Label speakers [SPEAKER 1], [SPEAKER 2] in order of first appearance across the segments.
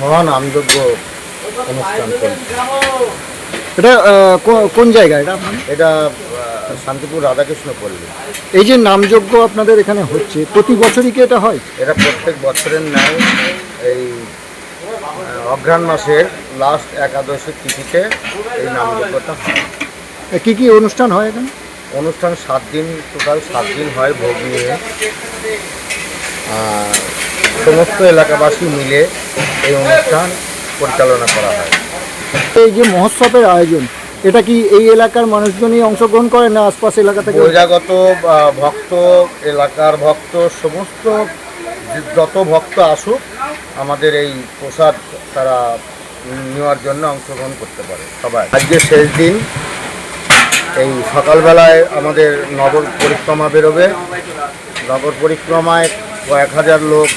[SPEAKER 1] মহান আমযোগ্য অনুষ্ঠান
[SPEAKER 2] এটা কোন জায়গা এটা?
[SPEAKER 1] এটা শান্তিপুর রাধাকৃষ্ণ পল্লী।
[SPEAKER 2] এই যে নামযজ্ঞ আপনাদের এখানে হচ্ছে প্রতি বছরই কি এটা হয়?
[SPEAKER 1] এটা প্রত্যেক বছরের ন্যায় এই অঘ্রাণ মাসের লাস্ট একাদশী তিথিতে এই নামযজ্ঞটা হয়।
[SPEAKER 2] কী কী অনুষ্ঠান হয় এখানে?
[SPEAKER 1] অনুষ্ঠান সাত দিন টোটাল সাত দিন হয় ভোগ নিয়ে। আর সমস্ত এলাকাবাসী মিলে এই অনুষ্ঠান পরিচালনা করা হয়।
[SPEAKER 2] এই যে মহোৎসবের আয়োজন এটা কি এই এলাকার মানুষজনই অংশগ্রহণ করে না আশপাশ এলাকা থেকে?
[SPEAKER 1] বহিরাগত ভক্ত এলাকার ভক্ত সমস্ত যত ভক্ত আসুক আমাদের এই প্রসাদ তারা নেওয়ার জন্য অংশগ্রহণ করতে পারে সবাই। আজকে শেষ দিন। এই সকালবেলায় আমাদের নগর পরিক্রমা বেরোবে। নগর পরিক্রমায় কয়েক হাজার লোক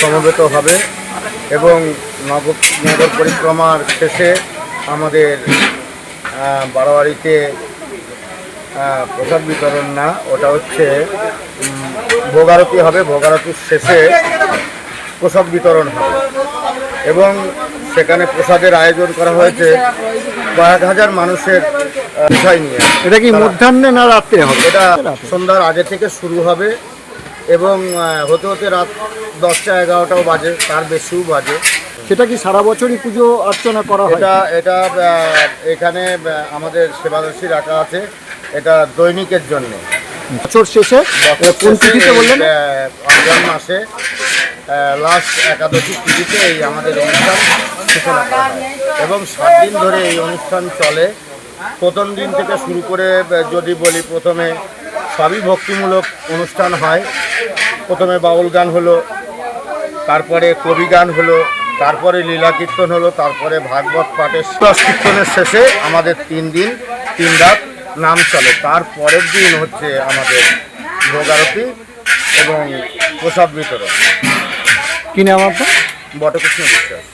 [SPEAKER 1] সমবেত হবে এবং নগর নগর পরিক্রমার শেষে আমাদের বারোয়ারিতে প্রসাদ বিতরণ না ওটা হচ্ছে ভোগারতি হবে ভোগারতির শেষে প্রসাদ বিতরণ হবে। এবং সেখানে প্রসাদের আয়োজন করা হয়েছে কয়েক হাজার মানুষের বিষয় নিয়ে।
[SPEAKER 2] এটা কি মধ্যাহ্নে না রাত্রে হবে?
[SPEAKER 1] এটা সন্ধ্যার আগে থেকে শুরু হবে। এবং হতে হতে রাত দশটা এগারোটাও বাজে তার বেশিও বাজে।
[SPEAKER 2] সেটা কি সারা বছরই পুজো অর্চনা করা হয়?
[SPEAKER 1] এটা এটা এখানে আমাদের সেবাদর্শী রাখা আছে। এটা দৈনিকের জন্য।
[SPEAKER 2] বছর শেষে? কোন তিথিতে বললেন?
[SPEAKER 1] অগ্রাম মাসে লাস্ট একাদশী তিথিতে এই আমাদের অনুষ্ঠান সূচনা করা হয়। এবং সাত দিন ধরে এই অনুষ্ঠান চলে। প্রথম দিন থেকে শুরু করে যদি বলি প্রথমে সবই ভক্তিমূলক অনুষ্ঠান হয়। প্রথমে বাউল গান হলো তারপরে কবি গান হলো তারপরে লীলা কীর্তন হলো তারপরে ভাগবত পাঠের কীর্তনের শেষে আমাদের তিন দিন তিন রাত নাম চলে। তার পরের দিন হচ্ছে আমাদের ভোগারতি এবং প্রসাদ বিতরণ।
[SPEAKER 2] কি নাম আপনার?
[SPEAKER 1] বটকৃষ্ণ বিশ্বাস।